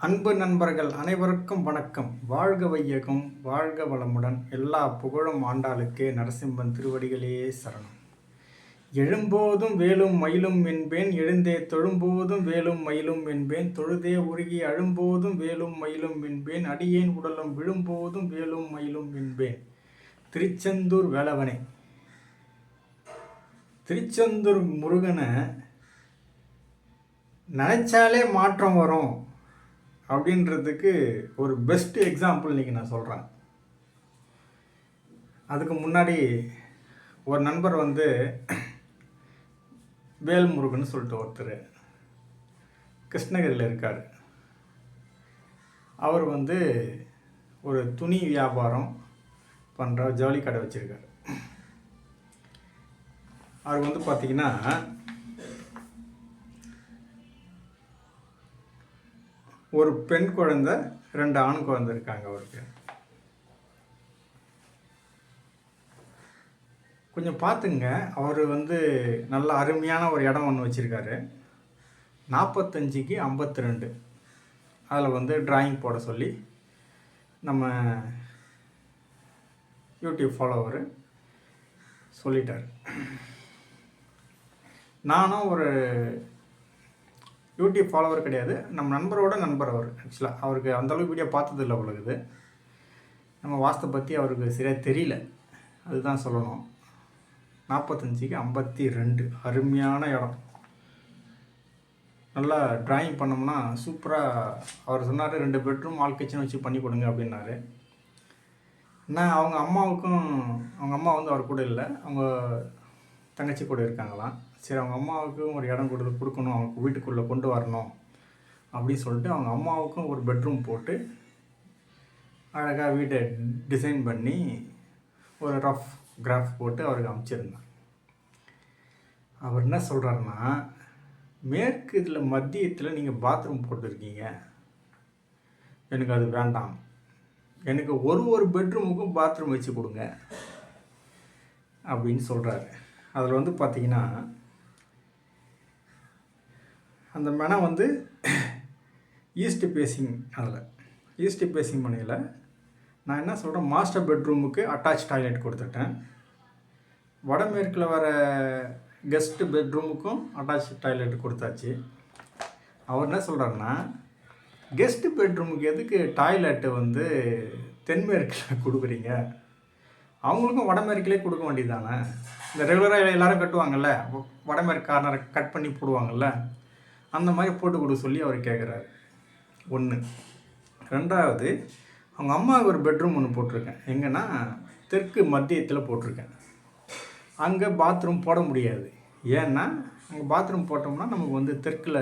அன்பு நண்பர்கள் அனைவருக்கும் வணக்கம். வாழ்க வையகம் வாழ்க வளமுடன். எல்லா புகழும் ஆண்டாளுக்கே நரசிம்மன் திருவடிகளே சரணம். எழும்போதும் வேலும் மயிலும் என்பேன் எழுந்தே தொழும்போதும் வேலும் மயிலும் என்பேன் தொழுதே உருகி அழும்போதும் வேலும் மயிலும் என்பேன் அடியேன் உடலும் விழும்போதும் வேலும் மயிலும் என்பேன். திருச்செந்தூர் வேலவனே. திருச்செந்தூர் முருகனை நினச்சாலே மாற்றம் வரும். அப்படின்றதுக்கு ஒரு பெஸ்ட்டு எக்ஸாம்பிள் இன்றைக்கி நான் சொல்கிறேன் அதுக்கு முன்னாடி ஒரு நண்பர் வந்து வேல்முருகன் சொல்லிட்டு ஒருத்தர் கிருஷ்ணகிரியில் இருக்கார். அவர் வந்து ஒரு துணி வியாபாரம் பண்ணுற ஜவுளி கடை வச்சுருக்கார். அவர் வந்து பார்த்திங்கன்னா ஒரு பெண் குழந்தை ரெண்டு ஆண் குழந்தை இருக்காங்க அவருக்கு. கொஞ்சம் பார்த்துங்க. அவர் வந்து நல்ல அருமையான ஒரு இடம் ஒன்று வச்சுருக்காரு. நாற்பத்தஞ்சிக்கு ஐம்பத்தி ரெண்டு அதில் வந்து டிராயிங் போட சொல்லி நம்ம யூடியூப் ஃபாலோவர் சொல்லிட்டார். நானும் ஒரு யூடியூப் ஃபாலோவர் கிடையாது. நம்ம நண்பரோட நண்பர் அவர். ஆக்சுவலாக அவருக்கு அந்தளவுக்கு வீடியோ பார்த்ததில்ல அவ்வளோ இது நம்ம வாஸ்தை பற்றி அவருக்கு சரியாக தெரியல. அதுதான் சொல்லணும். நாற்பத்தஞ்சிக்கு ஐம்பத்தி ரெண்டு அருமையான இடம். நல்லா ட்ராயிங் பண்ணோம்னா சூப்பராக அவர் சொன்னார் ரெண்டு பெட்ரூம் ஆல் கிச்சன் வச்சு பண்ணி கொடுங்க அப்படின்னாரு. நான் அவங்க அம்மாவுக்கும் அவங்க அம்மா வந்து அவர் கூட இல்லை. அவங்க தங்கச்சி கூட இருக்காங்களாம். சரி அவங்க அம்மாவுக்கும் ஒரு இடம் கொடுத்து கொடுக்கணும் அவங்க வீட்டுக்குள்ளே கொண்டு வரணும் அப்படின்னு சொல்லிட்டு அவங்க அம்மாவுக்கும் ஒரு பெட்ரூம் போட்டு அழகாக வீட்டை டிசைன் பண்ணி ஒரு ரஃப் கிராஃப் போட்டு அவருக்கு அமைச்சிருந்தேன் அவர் என்ன சொல்கிறாருன்னா மேற்கு இதில் மத்தியத்தில் நீங்கள் பாத்ரூம் போட்டிருக்கீங்க எனக்கு அது வேண்டாம். எனக்கு ஒரு ஒரு பெட்ரூமுக்கும் பாத்ரூம் வச்சு கொடுங்க. அப்படின்னு சொல்கிறாரு அதில் வந்து பார்த்தீங்கன்னா அந்த மெனை வந்து ஈஸ்ட் பேசிங் அதில். ஈஸ்ட் பேசிங் மனையில் நான் என்ன சொல்கிறேன் மாஸ்டர் பெட்ரூமுக்கு அட்டாச் டாய்லெட் கொடுத்துட்டேன். வடமேற்கில் வர கெஸ்ட்டு பெட்ரூமுக்கும் அட்டாச் டாய்லெட் கொடுத்தாச்சு. அவர் என்ன சொல்கிறாருன்னா கெஸ்ட்டு பெட்ரூமுக்கு எதுக்கு டாய்லெட்டு வந்து தென்மேற்கில் கொடுக்குறீங்க? அவங்களுக்கும் வடமேற்கிலே கொடுக்க வேண்டியது தானே இந்த ரெகுலராக எல்லோரும் கட்டுவாங்கள்ல வடமேற்கு கார்னரை கட் பண்ணி போடுவாங்கள்ல அந்த மாதிரி போட்டு கொடுக்க சொல்லி அவர் கேட்குறாரு ஒன்று ரெண்டாவது அவங்க அம்மாவுக்கு ஒரு பெட்ரூம் ஒன்று போட்டிருக்கேன். எங்கன்னா தெற்கு மத்தியத்தில் போட்டிருக்கேன். அங்கே பாத்ரூம் போட முடியாது. ஏன்னா அங்கே பாத்ரூம் போட்டோம்னா நமக்கு வந்து தெற்கில்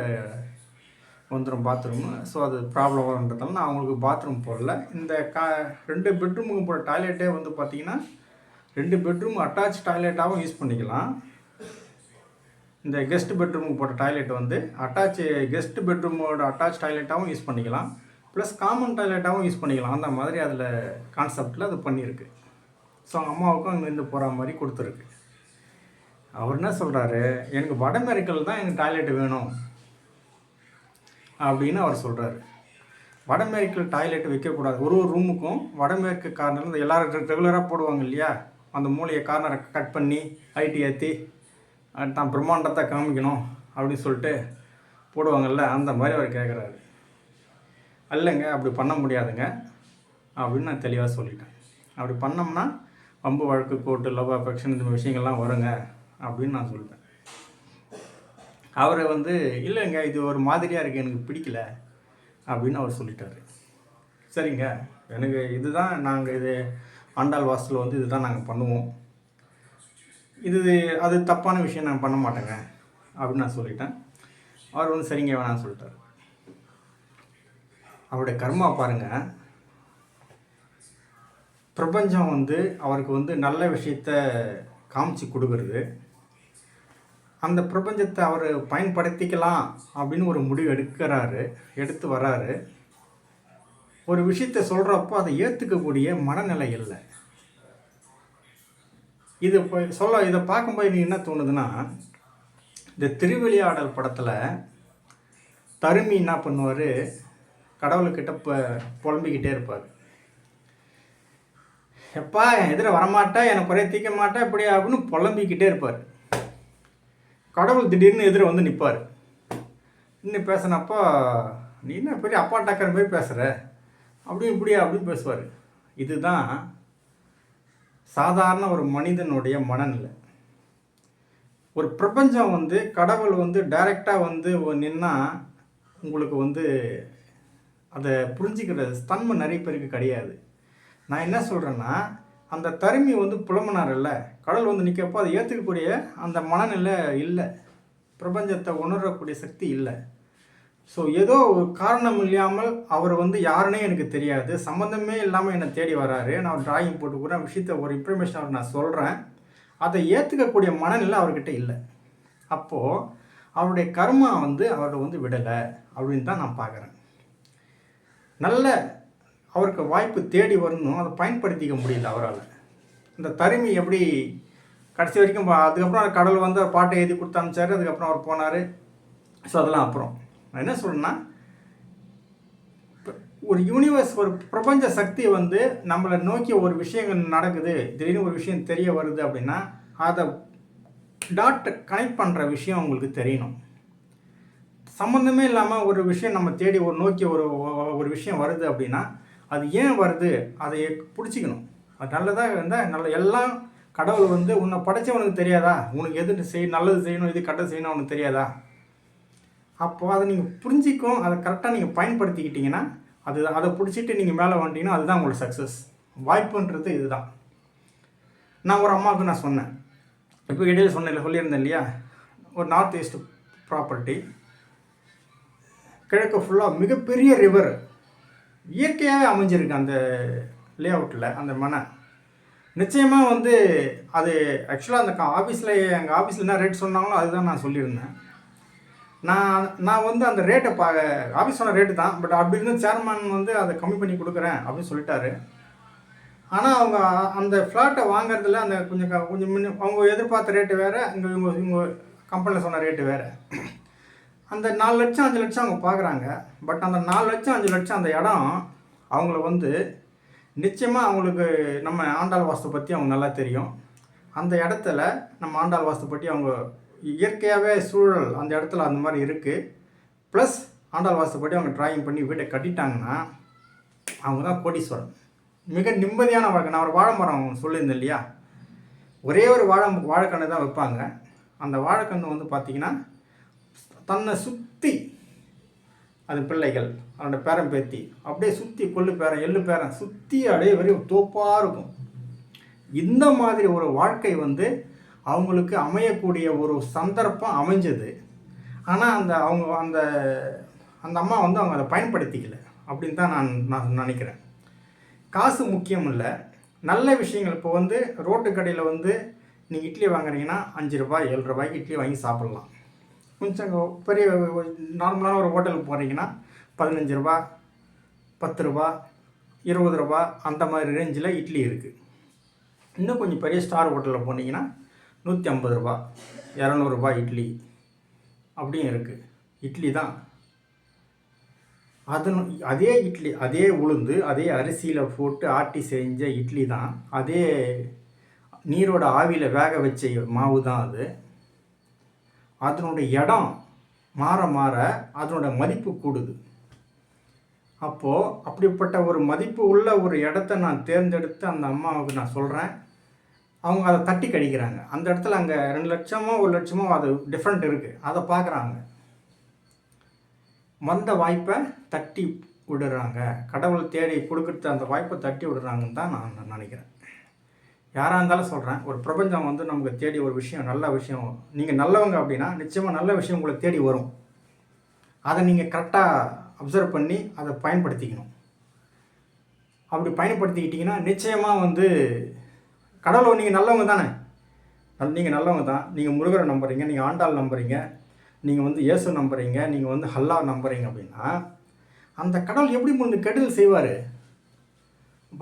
வந்துடும் பாத்ரூமு ஸோ அது ப்ராப்ளம் நான் அவங்களுக்கு பாத்ரூம் போடல. இந்த கா ரெண்டு பெட்ரூமுக்கு போகிற டாய்லெட்டே வந்து பார்த்திங்கன்னா ரெண்டு பெட்ரூம் அட்டாச் டாய்லெட்டாகவும் யூஸ் பண்ணிக்கலாம். இந்த கெஸ்ட் பெட்ரூமுக்கு போட்ட டாய்லெட் வந்து அட்டாச் கெஸ்ட் பெட்ரூமோட அட்டாச் டாய்லெட்டாகவும் யூஸ் பண்ணிக்கலாம். ப்ளஸ் காமன் டாய்லெட்டாகவும் யூஸ் பண்ணிக்கலாம். அந்த மாதிரி அதில் கான்செப்டில் அது பண்ணியிருக்கு. ஸோ அம்மாவுக்கும் அங்கேருந்து போகிற மாதிரி கொடுத்துருக்கு. அவர் என்ன சொல்கிறாரு எனக்கு வடமெரிக்கல் தான் எனக்கு டாய்லெட் வேணும் அப்படின்னு அவர் சொல்கிறாரு வடமேற்கில் டாய்லெட் வைக்கக்கூடாது. ஒரு ஒரு ரூமுக்கும் வடமேற்கு கார்னர் இந்த எல்லோரும் ரெகுலராக போடுவாங்க இல்லையா? அந்த மூலையை கார்னரை கட் பண்ணி ஐடி ஏற்றி தான் பிரம்மாண்டத்தை காமிக்கணும் அப்படின்னு சொல்லிட்டு போடுவாங்கல்ல அந்த மாதிரி அவர் கேட்குறாரு இல்லைங்க அப்படி பண்ண முடியாதுங்க அப்படின்னு நான் தெளிவாக சொல்லிட்டேன். அப்படி பண்ணோம்னா வம்பு வழக்கு கோர்ட்டு லவ் அஃபெக்ஷன் இந்த விஷயங்கள்லாம் வருங்க அப்படின்னு நான் சொல்லிட்டேன். அவரை வந்து இல்லைங்க இது ஒரு மாதிரியாக இருக்குது எனக்கு பிடிக்கல அப்படின்னு அவர் சொல்லிட்டாரு. சரிங்க எனக்கு இதுதான் நாங்கள் இது ஆண்டாள் வாசலில் வந்து இதுதான் நாங்கள் பண்ணுவோம். இது அது தப்பான விஷயம் நான் பண்ண மாட்டேங்க அப்படின்னு நான் சொல்லிட்டேன். அவர் வந்து சரிங்க வேணாம்னு சொல்லிட்டார். அவருடைய கர்மா பாருங்கள் பிரபஞ்சம் வந்து அவருக்கு வந்து நல்ல விஷயத்த காமிச்சு கொடுக்குறது. அந்த பிரபஞ்சத்தை அவர் பயன்படுத்திக்கலாம் அப்படின்னு ஒரு முடிவு எடுக்கிறாரு எடுத்து வராரு. ஒரு விஷயத்த சொல்கிறப்போ அதை ஏற்றுக்கக்கூடிய மனநிலை இல்லை. இது இப்போ சொல்ல இதை பார்க்கும்போது நீ என்ன தோணுதுன்னா இந்த திருவிளையாடல் படத்தில் தருமி என்ன பண்ணுவார்? கடவுள்கிட்ட இப்போ புலம்பிக்கிட்டே இருப்பார். எப்பா என் எதிர வரமாட்டா எனக்கு குறைய தீக்க மாட்டா இப்படி அப்படின்னு புலம்பிக்கிட்டே இருப்பார். கடவுள் திடீர்னு எதிர வந்து நிற்பார் இன்னும் பேசினப்போ நீ என்ன பெரிய அப்பா டக்கர் மாதிரி பேசுகிற அப்படி இப்படி அப்படின்னு பேசுவார். இதுதான் சாதாரண ஒரு மனிதனுடைய மனநிலை. ஒரு பிரபஞ்சம் வந்து கடவுள் வந்து டைரெக்டாக வந்து நின்னா உங்களுக்கு வந்து அதை புரிஞ்சுக்கிற தன்மை நிறைய பேருக்கு கிடையாது. நான் என்ன சொல்கிறேன்னா அந்த தருமி வந்து புலம்புனார் இல்லை. கடவுள் வந்து நிற்கப்போ அதை ஏற்றுக்கக்கூடிய அந்த மனநிலை இல்லை. பிரபஞ்சத்தை உணரக்கூடிய சக்தி இல்லை. ஸோ ஏதோ காரணம் இல்லாமல் அவர் வந்து யாருன்னே எனக்கு தெரியாது. சம்மந்தமே இல்லாமல் என்னை தேடி வராரு. நான் டிராயிங் போட்டு கூட விஷயத்த ஒரு இன்ஃபர்மேஷன் அவர் நான் சொல்கிறேன் அதை ஏற்றுக்கக்கூடிய மனநிலை அவர்கிட்ட இல்லை. அப்போது அவருடைய கர்மா வந்து அவரை வந்து விடலை அப்படின்னு தான் நான் பார்க்குறேன் நல்ல அவருக்கு வாய்ப்பு தேடி வரணும். அதை பயன்படுத்திக்க முடியல அவரால். இந்த தருமி எப்படி கடைசி வரைக்கும் அதுக்கப்புறம் கடவுள் வந்து பாட்டை எழுதி கொடுத்து அனுப்பிச்சாரு. அதுக்கப்புறம் அவர் போனார். ஸோ அதெல்லாம் அப்புறம். நான் என்ன சொல்கிறேன்னா ஒரு யூனிவர்ஸ் ஒரு பிரபஞ்ச சக்தி வந்து நம்மளை நோக்கி ஒரு விஷயங்கள் நடக்குது திடீர்னு ஒரு விஷயம் தெரிய வருது அப்படின்னா அதை டாட் கனெக்ட் பண்ணுற விஷயம் உங்களுக்கு தெரியணும். சம்மந்தமே இல்லாமல் ஒரு விஷயம் நம்ம தேடி ஒரு நோக்கி ஒரு ஒரு விஷயம் வருது அப்படின்னா அது ஏன் வருது அதை பிடிச்சிக்கணும். அது நல்லதாக இருந்தால் நல்ல எல்லாம் கடவுள் வந்து உன்னை படைச்சவனுக்கு தெரியாதா? உனக்கு எது செய் நல்லது செய்யணும் எது கெட்டது செய்யணும் அவனுக்கு தெரியாதா? அப்போது அதை நீங்கள் புரிஞ்சிக்கும் அதை கரெக்டாக நீங்கள் பயன்படுத்திக்கிட்டிங்கன்னா அது அதை பிடிச்சிட்டு நீங்கள் மேலே வந்துட்டீங்கன்னா அதுதான் உங்களுக்கு சக்ஸஸ் வாய்ப்புன்றது இதுதான். நான் ஒரு அம்மாவுக்கு நான் சொன்னேன். இப்போ இடையில சொன்னேன் சொல்லியிருந்தேன் இல்லையா? ஒரு நார்த் ஈஸ்ட் ப்ராப்பர்ட்டி கிழக்கு ஃபுல்லாக மிகப்பெரிய ரிவர் இயற்கையாகவே அமைஞ்சிருக்கு அந்த லே அவுட்டில் அந்த மனை நிச்சயமாக வந்து அது ஆக்சுவலாக அந்த ஆஃபீஸில் எங்கள் ஆஃபீஸில் என்ன ரேட் சொன்னாங்களோ அதுதான் நான் சொல்லியிருந்தேன். நான் நான் வந்து அந்த ரேட்டை பா ஆஃபீஸ் சொன்ன ரேட்டு தான் பட் அப்படி இருந்து சேர்மேன் வந்து அதை கம்மி பண்ணி கொடுக்குறேன் அப்படின்னு சொல்லிட்டாரு. ஆனால் அவங்க அந்த ஃப்ளாட்டை வாங்குறதுல அந்த கொஞ்சம் கொஞ்சம் முன்ன அவங்க எதிர்பார்த்த ரேட்டு வேறு இங்கே இவங்க இவங்க கம்பெனியில் சொன்ன ரேட்டு வேறு. அந்த நாலு லட்சம் அஞ்சு லட்சம் அவங்க பார்க்குறாங்க பட் அந்த நாலு லட்சம் அஞ்சு லட்சம் அந்த இடம் அவங்கள வந்து நிச்சயமாக அவங்களுக்கு நம்ம ஆண்டாள் வாஸ்து பற்றி அவங்க நல்லா தெரியும். அந்த இடத்துல நம்ம ஆண்டாள் வாஸ்து பற்றி அவங்க இயற்கையாகவே சூழல் அந்த இடத்துல அந்த மாதிரி இருக்குது ப்ளஸ் ஆண்டாள் வாசப்படி அவங்க டிராயிங் பண்ணி வீட்டை கட்டிட்டாங்கன்னா அவங்க தான் கோடீஸ்வரன். மிக நிம்மதியான வாழ்க்கை. நான் ஒரு வாழை மரம் சொல்லியிருந்தேன் இல்லையா? ஒரே ஒரு வாழை வாழைக்கன்று தான் வைப்பாங்க. அந்த வாழைக்கன்று வந்து பார்த்திங்கன்னா தன்னை சுற்றி அது பிள்ளைகள் அதோடய பேரன் பேத்தி அப்படியே சுற்றி கொள்ளு பேரன் எள்ளு பேரன் சுற்றி அப்படியே வெறும் தோப்பாக இருக்கும். இந்த மாதிரி ஒரு வாழ்க்கை வந்து அவங்களுக்கு அமையக்கூடிய ஒரு சந்தர்ப்பம் அமைஞ்சது. ஆனால் அந்த அவங்க அந்த அந்த அம்மா வந்து அவங்க அதை பயன்படுத்திக்கல அப்படின்னு தான் நான் நான் நினைக்கிறேன். காசு முக்கியம் இல்லை. நல்ல விஷயங்கள். இப்போ வந்து ரோட்டு கடையில் வந்து நீங்கள் இட்லி வாங்குறீங்கன்னா அஞ்சு ரூபாய் ஏழு ரூபாய்க்கு இட்லி வாங்கி சாப்பிட்லாம். கொஞ்சம் பெரிய நார்மலான ஒரு ஹோட்டலுக்கு போகிறீங்கன்னா பதினஞ்சு ரூபா பத்து ரூபா இருபது ரூபா அந்த மாதிரி ரேஞ்சில் இட்லி இருக்குது இன்னும் கொஞ்சம் பெரிய ஸ்டார் ஹோட்டலில் போனீங்கன்னா நூற்றி ஐம்பது ரூபா இரநூறுபா இட்லி. அப்படியும் இருக்குது இட்லி தான். அது அதே இட்லி அதே உளுந்து அதே அரிசியில் போட்டு ஆட்டி செஞ்ச இட்லி தான். அதே நீரோட ஆவியில் வேக வச்ச மாவு தான் அது. அதனுடைய இடம் மாற மாற அதனோட மதிப்பு கூடுது. அப்போது அப்படிப்பட்ட ஒரு மதிப்பு உள்ள ஒரு இடத்த நான் தேர்ந்தெடுத்து அந்த அம்மாவுக்கு நான் சொல்கிறேன் அவங்க அதை தட்டி கழிக்கிறாங்க அந்த இடத்துல அங்கே ரெண்டு லட்சமோ ஒரு லட்சமோ அது டிஃப்ரெண்ட் இருக்குது அதை பார்க்குறாங்க. வந்த வாய்ப்பை தட்டி விடுறாங்க. கடவுள் தேடி கொடுக்குறது அந்த வாய்ப்பை தட்டி விடுறாங்கன்னு தான் நான் நினைக்கிறேன். யாராக இருந்தாலும் சொல்கிறேன் ஒரு பிரபஞ்சம் வந்து நமக்கு தேடி ஒரு விஷயம் நல்ல விஷயம். நீங்கள் நல்லவங்க அப்படின்னா நிச்சயமாக நல்ல விஷயம் உங்களை தேடி வரும். அதை நீங்கள் கரெக்டாக அப்சர்வ் பண்ணி அதை பயன்படுத்திக்கணும். அப்படி பயன்படுத்திக்கிட்டிங்கன்னா நிச்சயமாக வந்து கடவுள் நீங்கள் நல்லவங்க தானே? நீங்கள் நல்லவங்க தான். நீங்கள் முருகரை நம்புறீங்க நீங்கள் ஆண்டாள் நம்புறீங்க நீங்கள் வந்து இயேசு நம்புறீங்க நீங்கள் வந்து ஹல்லா நம்புறீங்க அப்படின்னா அந்த கடவுள் எப்படி முன்னு கெடுதல் செய்வார்?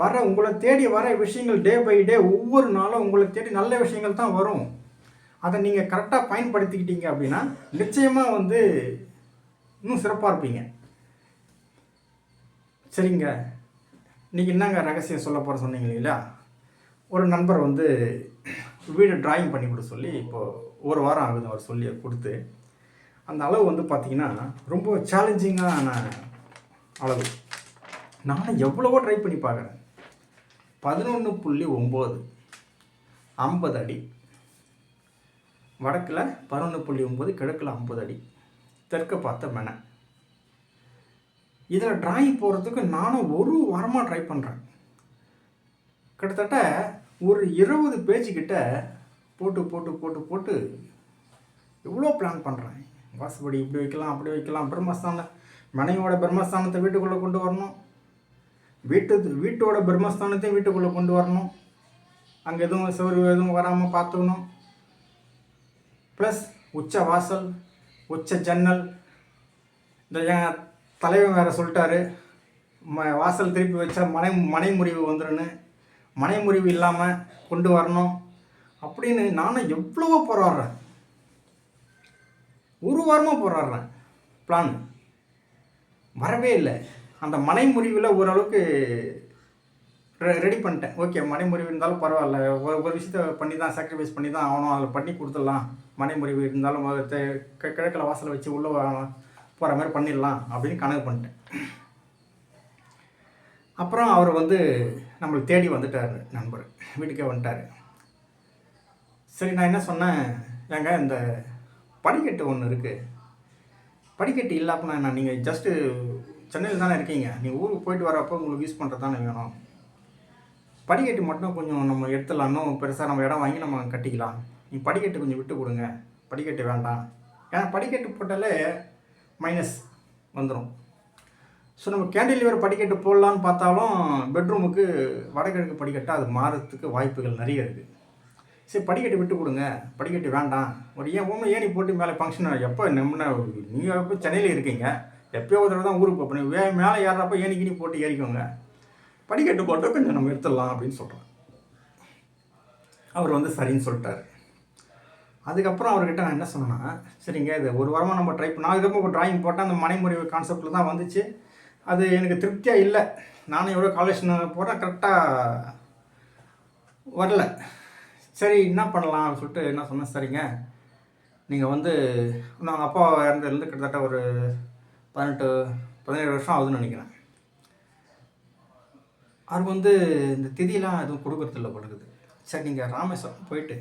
வர உங்களை தேடி வர விஷயங்கள் டே பை டே ஒவ்வொரு நாளும் உங்களை தேடி நல்ல விஷயங்கள் தான் வரும். அதை நீங்கள் கரெக்டாக பயன்படுத்திக்கிட்டீங்க அப்படின்னா நிச்சயமாக வந்து இன்னும் சிறப்பாக இருப்பீங்க. சரிங்க. நீங்கள் என்னங்க ரகசியம் சொல்ல போகிற சொன்னீங்க இல்லைங்களா? ஒரு நண்பர் வந்து வீடு டிராயிங் பண்ணி கொடுக்க சொல்லி இப்போது ஒரு வாரம் ஆகுது அவர் சொல்லி கொடுத்து. அந்த அளவு வந்து பார்த்திங்கன்னா ரொம்ப சேலஞ்சிங்கான அளவு. நானும் எவ்வளவோ ட்ரை பண்ணி பார்க்குறேன் பதினொன்று புள்ளி ஒம்பது ஐம்பது அடி. வடக்கில் பதினொன்று புள்ளி ஒம்பது கிழக்கில் ஐம்பது அடி. தெற்க பார்த்த மெனை. இதில் ட்ராயிங் போகிறதுக்கு நானும் ஒரு வாரமாக ட்ரை பண்ணுறேன் கிட்டத்தட்ட ஒரு இருபது பேஜுக்கிட்ட கிட்ட போட்டு போட்டு போட்டு போட்டு எவ்வளோ பிளான் பண்ணுறேன் வாசுபடி இப்படி வைக்கலாம் அப்படி வைக்கலாம் பிரம்மஸ்தானம். மனைவியோட பிரம்மஸ்தானத்தை வீட்டுக்குள்ளே கொண்டு வரணும். வீட்டு வீட்டோட பிரம்மஸ்தானத்தையும் வீட்டுக்குள்ளே கொண்டு வரணும். அங்கே எதுவும் சிவரு எதுவும் வராமல் பார்த்துக்கணும். ப்ளஸ் உச்ச வாசல் உச்ச ஜன்னல். இந்த என் தலைவன் வேறு சொல்லிட்டாரு. ம வாசல் திருப்பி வச்சா மனை மனை முறிவு வந்துடுன்னு மனை முறிவு இல்லாமல் கொண்டு வரணும் அப்படின்னு நானும் எவ்வளவோ போராடுறேன். ஒரு வாரமாக போராடுறேன். பிளான் வரவே இல்லை. அந்த மனை முறிவில் ஓரளவுக்கு ரெடி பண்ணிட்டேன். ஓகே மனை முறிவு இருந்தாலும் பரவாயில்ல. ஒரு ஒரு விஷயத்த பண்ணி தான் சாக்ரிஃபைஸ் பண்ணி தான் ஆகணும். அதில் பண்ணி கொடுத்துடலாம். மனை முறிவு இருந்தாலும் கிழக்கில் வாசலை வச்சு உள்ளே போகிற மாதிரி பண்ணிடலாம் அப்படின்னு கணக்கு பண்ணிட்டேன். அப்புறம் அவர் வந்து நம்மளை தேடி வந்துட்டார் நண்பர். வீட்டுக்கே வந்துட்டார். சரி நான் என்ன சொன்னேன்? ஏங்க இந்த படிக்கட்டு ஒன்று இருக்குது படிக்கட்டு இல்லாமல் நான் நீங்கள் ஜஸ்ட்டு சென்னையில் தானே இருக்கீங்க. நீங்கள் ஊருக்கு போயிட்டு வரப்போ உங்களுக்கு யூஸ் பண்ணுறது தானே வேணும். படிக்கட்டு மட்டும் கொஞ்சம் நம்ம எடுத்துடலாம். பெருசாக நம்ம இடம் வாங்கி நம்ம கட்டிக்கலாம். நீ படிக்கட்டு கொஞ்சம் விட்டு கொடுங்க. படிக்கட்டு வேண்டாம். ஏன்னா படிக்கட்டு போட்டாலே மைனஸ் வந்துடும் ஸோ நம்ம கேண்டிலிவர் படிக்கட்டு போடலான்னு பார்த்தாலும் பெட்ரூமுக்கு வடகிழக்கு படிக்கட்டாக அது மாறத்துக்கு வாய்ப்புகள் நிறைய இருக்குது சரி படிக்கட்டு விட்டு கொடுங்க. படிக்கட்டு வேண்டாம். ஒரு ஏன் ஒன்று ஏணி போட்டு மேலே ஃபங்க்ஷன் எப்போ நம்ம நீங்கள் எப்போ சென்னையில் இருக்கீங்க. எப்பயோ ஒரு தடவை தான் ஊருக்கு போகணும் வே மேலே ஏறுறப்ப ஏணி கிணி போட்டு ஏறிக்கோங்க. படிக்கட்டு போட்டு கொஞ்சம் நம்ம எடுத்துடலாம் அப்படின்னு சொல்கிறோம் அவர் வந்து சரின்னு சொல்லிட்டாரு. அதுக்கப்புறம் அவர்கிட்ட நான் என்ன சொன்னேன்னா சரிங்க இது ஒரு வாரமாக நம்ம ட்ரை பண்ண அதுக்கப்புறம் ட்ராயிங் போட்டால் அந்த மனைமுறை கான்செப்டில் தான் வந்துச்சு. அது எனக்கு திருப்தியாக இல்லை. நானும் எவ்வளோ காலேஜ் போகிறேன் கரெக்டாக வரல. சரி என்ன பண்ணலாம் அப்படின்னு சொல்லிட்டு என்ன சொன்னேன் சரிங்க. நீங்கள் வந்து நாங்கள் அப்பா இறந்ததுலேருந்து கிட்டத்தட்ட ஒரு பதினெட்டு பதினேழு வருஷம் ஆகுதுன்னு நினைக்கிறேன். அவர் வந்து இந்த திதியெலாம் எதுவும் கொடுக்குறதில்ல படுக்குது சரி நீங்கள் ராமேஸ்வரம் போயிட்டு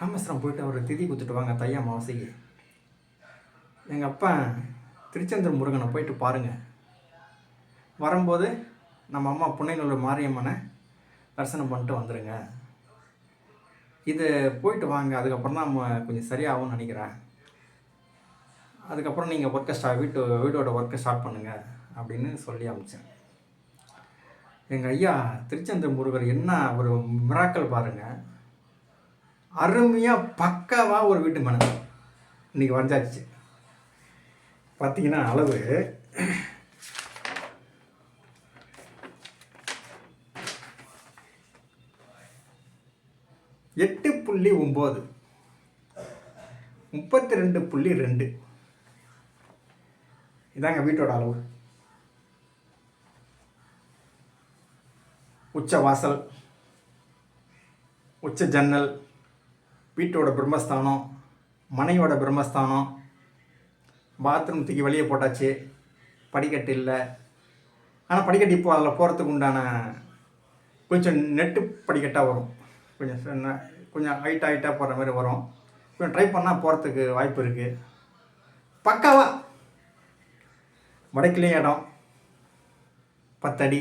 ராமேஸ்வரம் போயிட்டு அவர் திதி கொடுத்துட்டு வாங்க தையா அமாவாசைக்கு எங்கள் அப்பா திருச்செந்தூர் முருகனை போயிட்டு பாருங்கள் வரும்போது நம்ம அம்மா புன்னைநல்லூர் மாரியம்மனை தரிசனம் பண்ணிட்டு வந்துடுங்க இது போயிட்டு வாங்க அதுக்கப்புறம் தான் நம்ம கொஞ்சம் சரியாகும்னு நினைக்கிறேன். அதுக்கப்புறம் நீங்கள் ஒர்க்கை ஸ்டா வீட்டு வீட்டோட ஒர்க்கை ஸ்டார்ட் பண்ணுங்கள் அப்படின்னு சொல்லி அமிச்சேன். எங்கள் ஐயா திருச்செந்தூர் முருகர் என்ன ஒரு மிராக்கள் பாருங்கள் அருமையாக பக்காவாக ஒரு வீட்டு மனது இன்றைக்கி வந்தாச்சு. பார்த்தீங்கன்னா அளவு எட்டு புள்ளி ஒம்பது. முப்பத்தி ரெண்டு புள்ளி ரெண்டு. இதாங்க வீட்டோட அளவு. உச்ச வாசல் உச்ச ஜன்னல் வீட்டோட பிரம்மஸ்தானம் மனையோட பிரம்மஸ்தானம் பாத்ரூம் தூக்கி வெளியே போட்டாச்சு. படிக்கட்டு இல்லை. ஆனால் படிக்கட்டு இப்போ அதில் போகிறதுக்கு உண்டான கொஞ்சம் நெட்டு படிக்கட்டாக வரும். கொஞ்சம் கொஞ்சம் ஹைட் ஹைட்டாக போகிற மாதிரி வரும். கொஞ்சம் ட்ரை பண்ணால் போகிறதுக்கு வாய்ப்பு இருக்குது பக்காவா. வடக்கிலே இடம். பத்தடி.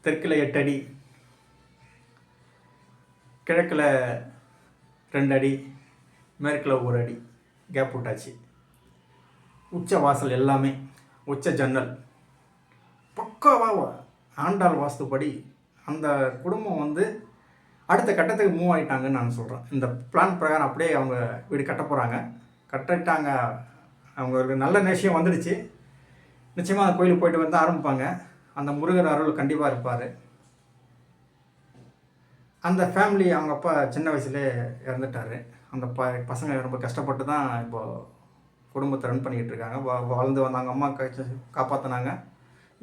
தெற்கில் எட்டடி. கிழக்கில் ரெண்டு அடி மேற்கில் ஒரு அடி கேப் விட்டாச்சு. உச்ச வாசல் எல்லாமே உச்ச ஜன்னல். பக்காவாக ஆண்டாள் வாஸ்துப்படி அந்த குடும்பம் வந்து அடுத்த கட்டத்துக்கு மூவ் ஆகிட்டாங்கன்னு நான் சொல்கிறேன் இந்த பிளான் பிரகாரம் அப்படியே அவங்க வீடு கட்ட போகிறாங்க கட்டிட்டாங்க. அவங்களுக்கு நல்ல நிச்சயம் வந்துடுச்சு. நிச்சயமாக அந்த கோயிலுக்கு போயிட்டு வந்து ஆரம்பிப்பாங்க. அந்த முருகர் அருள் கண்டிப்பாக இருப்பார். அந்த ஃபேமிலி அவங்க அப்பா சின்ன வயசுலேயே இறந்துட்டார். அந்த ப பசங்க ரொம்ப கஷ்டப்பட்டு தான் இப்போது குடும்பத்தை ரன் பண்ணிக்கிட்டு இருக்காங்க வா வாழ்ந்து வந்தாங்க அம்மா காப்பாற்றினாங்க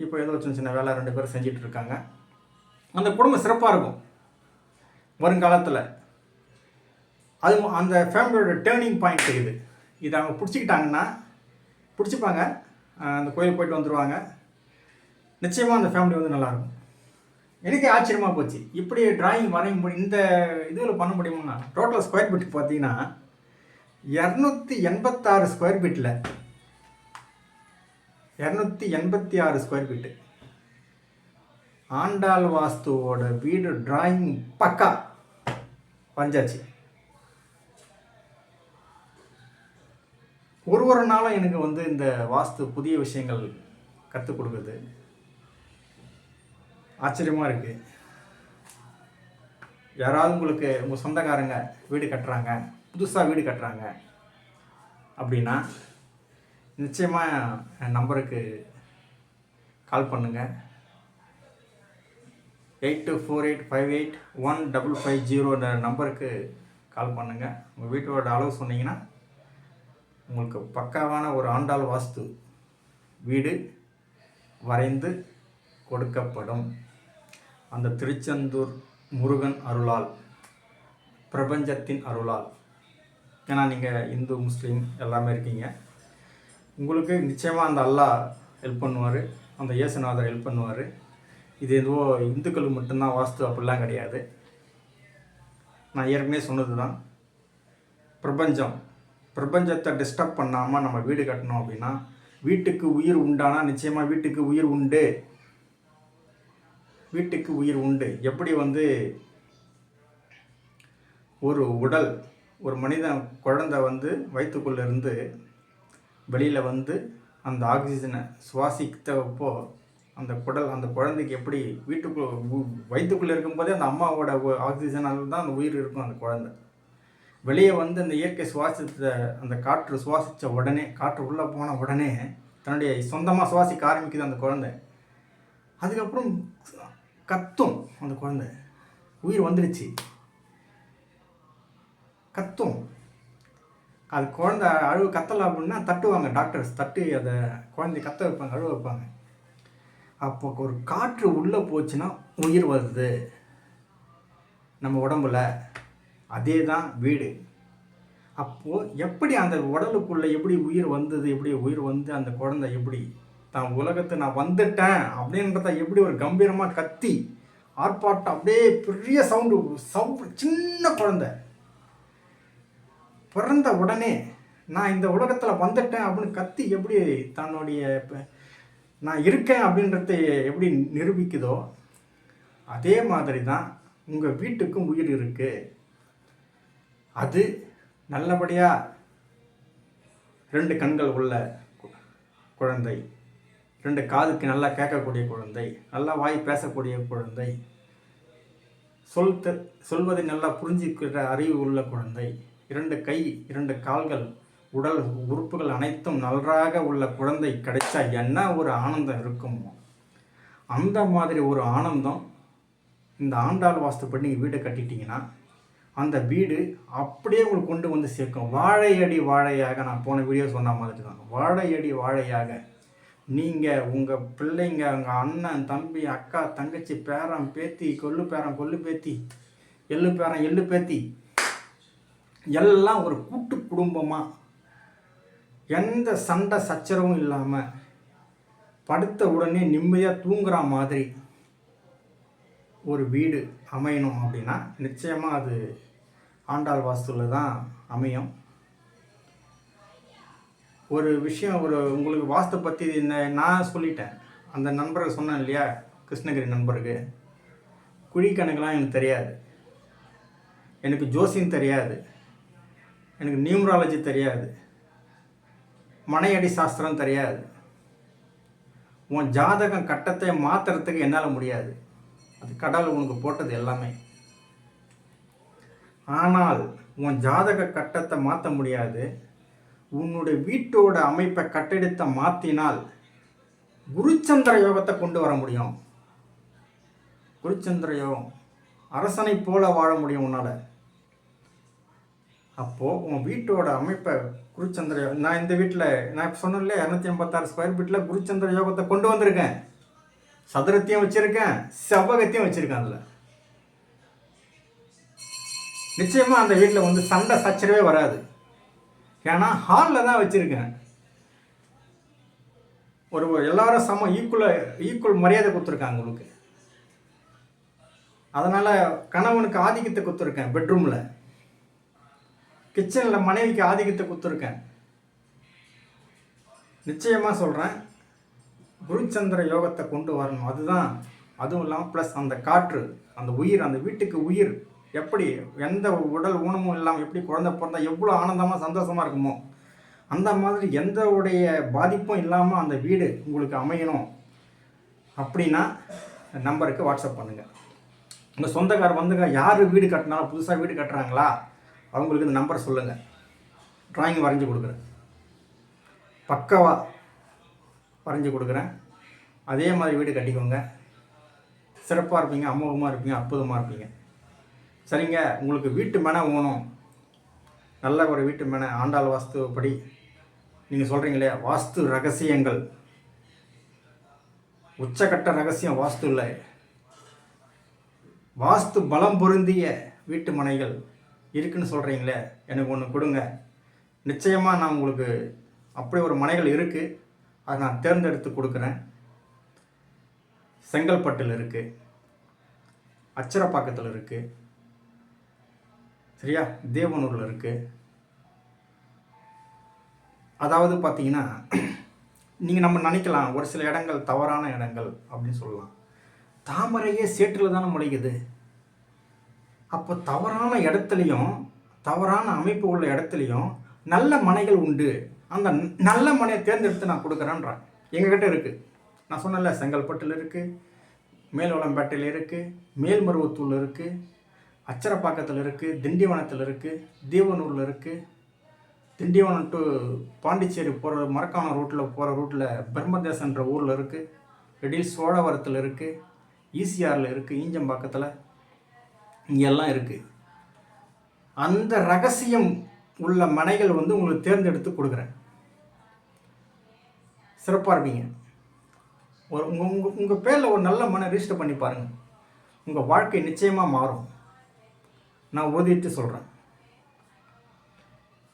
இப்போ ஏதோ சின்ன சின்ன வேலை ரெண்டு பேரும் செஞ்சிட்டு இருக்காங்க அந்த குடும்பம் சிறப்பாக இருக்கும். வருங்காலத்தில். அது அந்த ஃபேமிலியோட டேர்னிங் பாயிண்ட் இது. இதை அவங்க பிடிச்சிக்கிட்டாங்கன்னா பிடிச்சிப்பாங்க. அந்த கோயில் போயிட்டு வந்துடுவாங்க நிச்சயமாக அந்த ஃபேமிலி வந்து நல்லாயிருக்கும் எனக்கே ஆச்சரியமாக போச்சு. இப்படி டிராயிங் வரைய முடியும் இந்த இதில் பண்ண முடியுமா டோட்டல் ஸ்கொயர் ஃபீட் பார்த்தீங்கன்னா இரநூத்தி எண்பத்தாறு ஸ்கொயர் ஃபீட்டில் இரநூத்தி எண்பத்தி ஆறு ஸ்கொயர் ஃபீட்டு ஆண்டாள் வாஸ்துவோட வீடு டிராயிங் பக்கா. வந்தாச்சு. ஒரு ஒரு நாளும் எனக்கு வந்து இந்த வாஸ்து புதிய விஷயங்கள் கற்றுக் கொடுக்குது. ஆச்சரியமாக இருக்குது யாராவது உங்களுக்கு உங்கள் சொந்தக்காரங்க வீடு கட்டுறாங்க. புதுசாக வீடு கட்டுறாங்க. அப்படின்னா நிச்சயமாக என் நம்பருக்கு கால் பண்ணுங்கள் eight two four eight five eight one double five ஜீரோன்ற நம்பருக்கு கால் பண்ணுங்கள் உங்கள் வீட்டோட அளவு சொன்னீங்கன்னா உங்களுக்கு பக்காவான ஒரு ஆண்டாள் வாஸ்து வீடு வரைந்து கொடுக்கப்படும். அந்த திருச்செந்தூர் முருகன் அருளால் பிரபஞ்சத்தின் அருளால். ஏன்னா நீங்கள் இந்து முஸ்லீம் எல்லாமே இருக்கீங்க. உங்களுக்கு நிச்சயமாக அந்த அல்லாஹ் ஹெல்ப் பண்ணுவார். அந்த இயேசுநாதர் ஹெல்ப் பண்ணுவார். இது எதுவோ இந்துக்கள் மட்டும்தான் வாஸ்து அப்படிலாம் கிடையாது. நான் ஏற்கனவே சொன்னது தான் பிரபஞ்சம் பிரபஞ்சத்தை டிஸ்டர்ப் பண்ணாமல் நம்ம வீடு கட்டணும் அப்படின்னா வீட்டுக்கு உயிர் உண்டானா நிச்சயமாக வீட்டுக்கு உயிர் உண்டு. வீட்டுக்கு உயிர் உண்டு. எப்படி வந்து ஒரு உடல் ஒரு மனிதன் குழந்தை வந்து வயிற்றுக்குள்ளே இருந்து வெளியில் வந்து அந்த ஆக்சிஜனை சுவாசித்தப்போ அந்த குடல் அந்த குழந்தைக்கு எப்படி வீட்டுக்குள்ள வயிற்றுக்குள்ளே இருக்கும்போதே அந்த அம்மாவோட ஆக்சிஜனால் தான் அந்த உயிர் இருக்கும் அந்த குழந்தை. வெளியே வந்து அந்த இயற்கை சுவாசித்த அந்த காற்று சுவாசித்த உடனே காற்று உள்ளே போன உடனே தன்னுடைய சொந்தமாக சுவாசிக்க ஆரம்பிக்குது அந்த குழந்தை. அதுக்கப்புறம் கத்தும் அந்த குழந்தை. உயிர் வந்துடுச்சு கத்தும். அது குழந்த அழுவு கத்தலை அப்படின்னா தட்டுவாங்க டாக்டர்ஸ் தட்டி அதை குழந்தை கத்த வைப்பாங்க அழுவ வைப்பாங்க. அப்போ ஒரு காற்று உள்ளே போச்சுன்னா உயிர் வருது. நம்ம உடம்புல. அதே தான் வீடு. அப்போது எப்படி அந்த உடலுக்குள்ளே எப்படி உயிர் வந்தது எப்படி உயிர் வந்து அந்த குழந்தை எப்படி? தான் உலகத்தை நான் வந்துட்டேன் அப்படின்றத எப்படி ஒரு கம்பீரமாக கத்தி ஆர்ப்பாட்டம் அப்படியே பெரிய சவுண்டு சவு சின்ன குழந்தை. பிறந்த உடனே நான் இந்த உலகத்தில் வந்துட்டேன் அப்படின்னு கத்தி எப்படி தன்னுடைய நான் இருக்கேன் அப்படின்றத எப்படி நிரூபிக்குதோ அதே மாதிரி தான் உங்கள் வீட்டுக்கும் உயிர் இருக்குது அது நல்லபடியாக ரெண்டு கண்கள் உள்ள குழந்தை ரெண்டு காதுக்கு நல்லா கேட்கக்கூடிய குழந்தை நல்லா வாய் பேசக்கூடிய குழந்தை சொல் சொல்வதை நல்லா புரிஞ்சுக்கிற அறிவு உள்ள குழந்தை இரண்டு கை இரண்டு கால்கள் உடல் உறுப்புகள் அனைத்தும் நன்றாக உள்ள குழந்தை கிடைச்சா என்ன ஒரு ஆனந்தம் இருக்குமோ? அந்த மாதிரி ஒரு ஆனந்தம் இந்த ஆண்டாள் வாஸ்துப்படி நீங்கள் வீடு கட்டிட்டீங்கன்னா அந்த வீடு அப்படியே உங்களுக்கு கொண்டு வந்து சேர்க்கும். வாழையடி வாழையாக நான் போன வீடியோ சொன்ன மாதிரி தான். வாழையடி வாழையாக நீங்கள் உங்கள் பிள்ளைங்க உங்கள் அண்ணன் தம்பி அக்கா தங்கச்சி பேரன் பேத்தி கொள்ளு பேரன் கொள்ளு பேத்தி எள்ளு பேரன் எள்ளு பேத்தி எல்லாம் ஒரு கூட்டு குடும்பமாக எந்த சண்டை சச்சரவும் இல்லாமல் படுத்த உடனே நிம்மதியாக தூங்குற மாதிரி ஒரு வீடு அமையணும் அப்படின்னா நிச்சயமாக அது ஆண்டாள் வாஸ்துவில் தான் அமையும். ஒரு விஷயம் ஒரு உங்களுக்கு வாஸ்து பற்றி என்ன நான் சொல்லிட்டேன். அந்த நண்பர்கள் சொன்னேன் இல்லையா? கிருஷ்ணகிரி நண்பருக்கு. குழி கணக்கெலாம் எனக்கு தெரியாது. எனக்கு ஜோசியம் தெரியாது. எனக்கு நியூமராலஜி தெரியாது. மனையடி சாஸ்திரம் தெரியாது. உன் ஜாதகம் கட்டத்தை மாற்றுறதுக்கு என்னால் முடியாது. அது கடவுள் உனக்கு போட்டது எல்லாமே. ஆனால் உன் ஜாதக கட்டத்தை மாற்ற முடியாது. உன்னுடைய வீட்டோட அமைப்பை கட்டிடத்தை மாற்றினால் குருச்சந்திர யோகத்தை கொண்டு வர முடியும். குருச்சந்திர யோகம் அரசனை போல வாழ முடியும் உன்னால். அப்போது உன் வீட்டோட அமைப்பை குருச்சந்திர நான் இந்த வீட்டில் நான் இப்போ சொன்னேன்ல இரநூத்தி ஐம்பத்தாறு ஸ்கொயர் ஃபீட்டில் குருச்சந்திர யோகத்தை கொண்டு வந்திருக்கேன். சதுரத்தையும் வச்சுருக்கேன் செவ்வகத்தையும் வச்சுருக்கேன் அதில். நிச்சயமாக அந்த வீட்டில் வந்து சண்டை சச்சரவே வராது. ஏன்னா ஹாலில் தான் வச்சுருக்கேன். ஒரு எல்லாரும் சம ஈக்குவலாக ஈக்குவல் மரியாதை கொடுத்துருக்காங்க உங்களுக்கு. அதனால் கணவனுக்கு ஆதிக்கத்தை கொடுத்துருக்கேன் பெட்ரூமில் கிச்சனில் மனைவிக்கு ஆதிக்கத்தை கொடுத்துருக்கேன். நிச்சயமாக சொல்கிறேன் குருச்சந்திர யோகத்தை கொண்டு வரணும். அதுதான் அதுவும் இல்லாமல் ப்ளஸ் அந்த காற்று அந்த உயிர் அந்த வீட்டுக்கு உயிர். எப்படி எந்த உடல் ஊனமும் இல்லாமல் எப்படி குழந்தை பிறந்தா எவ்வளோ ஆனந்தமாக சந்தோஷமாக இருக்குமோ? அந்த மாதிரி எந்த உடைய பாதிப்பும் இல்லாமல் அந்த வீடு உங்களுக்கு அமையணும் அப்படின்னா நம்பருக்கு வாட்ஸ்அப் பண்ணுங்கள் உங்கள் சொந்தக்கார் வந்துங்க யார் வீடு கட்டினாலும் புதுசாக வீடு கட்டுறாங்களா? அவங்களுக்கு இந்த நம்பர் சொல்லுங்கள் டிராயிங் வரைஞ்சி கொடுக்குறேன். பக்காவாக வரைஞ்சி கொடுக்குறேன். அதே மாதிரி வீடு கட்டிக்கோங்க. சிறப்பாக இருப்பீங்க அமோகமாக இருப்பீங்க அற்புதமாக இருப்பீங்க. சரிங்க உங்களுக்கு வீட்டு மென வேணும் நல்ல ஒரு வீட்டு மென ஆண்டாள் வாஸ்துப்படி. நீங்கள் சொல்கிறீங்களே வாஸ்து ரகசியங்கள். உச்சக்கட்ட ரகசியம் வாஸ்து இல்லை. வாஸ்து பலம் பொருந்திய வீட்டு மனைகள். இருக்குன்னு சொல்கிறீங்களே எனக்கு ஒன்று கொடுங்க. நிச்சயமாக நான் உங்களுக்கு அப்படி ஒரு மனைகள் இருக்குது அதை நான் தேர்ந்தெடுத்து கொடுக்குறேன். செங்கல்பட்டில் இருக்குது அச்சரப்பாக்கத்தில் இருக்குது சரியா? தேவனூரில் இருக்குது அதாவது பார்த்தீங்கன்னா நீங்கள் நம்ம நினைக்கலாம் ஒரு சில இடங்கள் தவறான இடங்கள் அப்படின்னு சொல்லலாம். தாமரையே சேற்றில் தானே முளைக்குது. அப்போ தவறான இடத்துலையும் தவறான அமைப்பு உள்ள இடத்துலையும் நல்ல மனைகள் உண்டு. அந்த நல்ல மனையை தேர்ந்தெடுத்து நான் கொடுக்குறேன்றேன் எங்ககிட்ட இருக்குது நான் சொன்னேன்ல செங்கல்பட்டில் இருக்குது மேல்வளம்பேட்டையில் இருக்குது மேல்மருவத்தூரில் இருக்குது அச்சரப்பாக்கத்தில் இருக்குது திண்டிவனத்தில் இருக்குது தீவனூரில் இருக்குது திண்டிவனம் டு பாண்டிச்சேரி போகிற மரக்காணம் ரூட்டில் போகிற ரூட்டில் பிரம்மதேசன்ற ஊரில் இருக்குது ரெடில் சோழவரத்தில் இருக்குது ஈசிஆரில் இருக்குது ஈஞ்சம்பாக்கத்தில் இங்கெல்லாம் இருக்குது அந்த ரகசியம் உள்ள மனைகள் வந்து உங்களுக்கு தேர்ந்தெடுத்து கொடுக்குறேன். சிறப்பாக இருப்பீங்க. ஒரு உங்கள் உங்கள் உங்கள் பேரில் ஒரு நல்ல மனை ரிஜிஸ்டர் பண்ணி பாருங்கள் உங்கள் வாழ்க்கை நிச்சயமாக மாறும். நான் ஓதிட்டு சொல்கிறேன்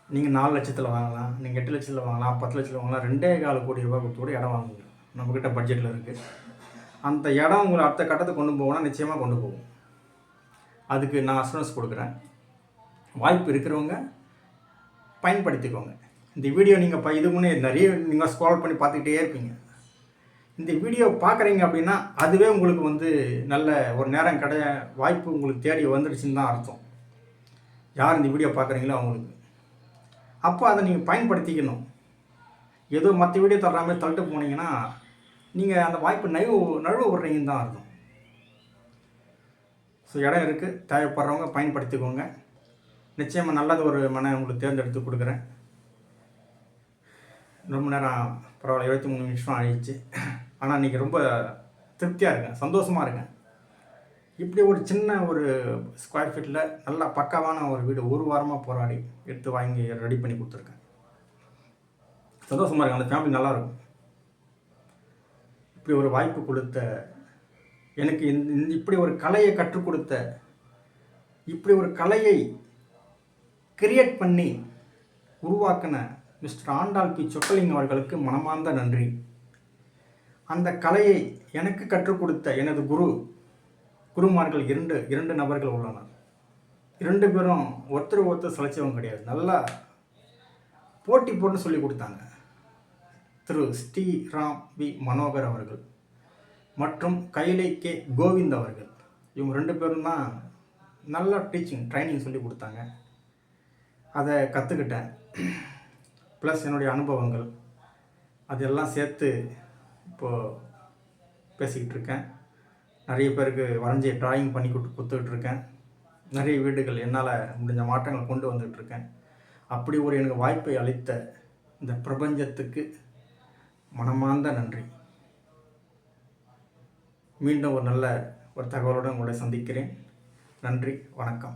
நீங்கள் நாலு லட்சத்தில் வாங்கலாம் நீங்கள் எட்டு லட்சத்தில் வாங்கலாம் பத்து லட்சத்தில் வாங்கலாம் ரெண்டே கால் கோடி ரூபா கொடுத்து கூட இடம் வாங்குங்க. நம்மக்கிட்ட பட்ஜெட்டில் இருக்குது அந்த இடம் உங்களை அடுத்த கட்டத்தை கொண்டு போகணும்னா நிச்சயமாக கொண்டு போகும். அதுக்கு நான் அசூரன்ஸ் கொடுக்குறேன். வாய்ப்பு இருக்கிறவங்க பயன்படுத்திக்கோங்க. இந்த வீடியோ நீங்கள் இப்போ இது முன்னே நிறைய நீங்கள் ஸ்க்ரால் பண்ணி பார்த்துக்கிட்டே இருப்பீங்க. இந்த வீடியோ பார்க்குறீங்க அப்படின்னா அதுவே உங்களுக்கு வந்து நல்ல ஒரு நேரம் கிடைய வாய்ப்பு உங்களுக்கு தேடி வந்துடுச்சுன்னு தான் அர்த்தம். யார் இந்த வீடியோ பார்க்குறீங்களோ அவங்களுக்கு. அப்போ அதை நீங்கள் பயன்படுத்திக்கணும். ஏதோ மற்ற வீடியோ தர்ற மாதிரி தள்ளிட்டு போனீங்கன்னா நீங்கள் அந்த வாய்ப்பு நழுவு நழுவ விட்றீங்கன்னு தான் அர்த்தம். ஸோ இடம் இருக்குது தேவைப்படுறவங்க பயன்படுத்திக்கோங்க. நிச்சயமாக நல்லது ஒரு மனை உங்களுக்கு தேர்ந்தெடுத்து கொடுக்குறேன். ரொம்ப நேரம் பரவாயில்ல இருபத்தி மூணு நிமிஷம் ஆயிடுச்சு. ஆனால் இன்றைக்கி ரொம்ப திருப்தியாக இருக்கேன். சந்தோஷமாக இருக்கேன். இப்படி ஒரு சின்ன ஒரு ஸ்கொயர் ஃபீட்டில் நல்லா பக்காவான ஒரு வீடு ஒரு வாரமாக போராடி எடுத்து வாங்கி ரெடி பண்ணி கொடுத்துருக்கேன். சந்தோஷமாக இருக்கேன். அந்த ஃபேமிலி நல்லாயிருக்கும் இப்படி ஒரு வாய்ப்பு கொடுத்த எனக்கு இப்படி ஒரு கலையை கற்றுக் கொடுத்த இப்படி ஒரு கலையை கிரியேட் பண்ணி உருவாக்கின மிஸ்டர் ஆண்டாள் பி. சொக்கலிங் அவர்களுக்கு மனமார்ந்த நன்றி. அந்த கலையை எனக்கு கற்றுக் கொடுத்த எனது குரு குருமார்கள் இரண்டு இரண்டு நபர்கள் உள்ளனர். இரண்டு பேரும் ஒருத்தர் ஒருத்தர் சளைச்சவங்க கிடையாது. நல்லா போட்டி போட்டு சொல்லி கொடுத்தாங்க. திரு. ஸ்ரீராம் வி. மனோகர் அவர்கள். மற்றும் கைலை கே கோவிந்த் அவர்கள். இவங்க ரெண்டு பேரும் தான் நல்லா டீச்சிங் ட்ரைனிங் சொல்லி கொடுத்தாங்க. அதை கற்றுக்கிட்டேன் ப்ளஸ் என்னுடைய அனுபவங்கள். அதெல்லாம் சேர்த்து இப்போது பேசிக்கிட்டு இருக்கேன். நிறைய பேருக்கு வரைஞ்சி டிராயிங் பண்ணி கொடுத்து கொடுத்துக்கிட்டு இருக்கேன். நிறைய வீடுகள் என்னால் முடிஞ்ச மாற்றங்கள் கொண்டு வந்துட்டு இருக்கேன். அப்படி ஒரு எனக்கு வாய்ப்பை அளித்த இந்த பிரபஞ்சத்துக்கு மனமார்ந்த நன்றி. மீண்டும் ஒரு நல்ல ஒரு தகவலுடன் உங்களை சந்திக்கிறேன். நன்றி வணக்கம்.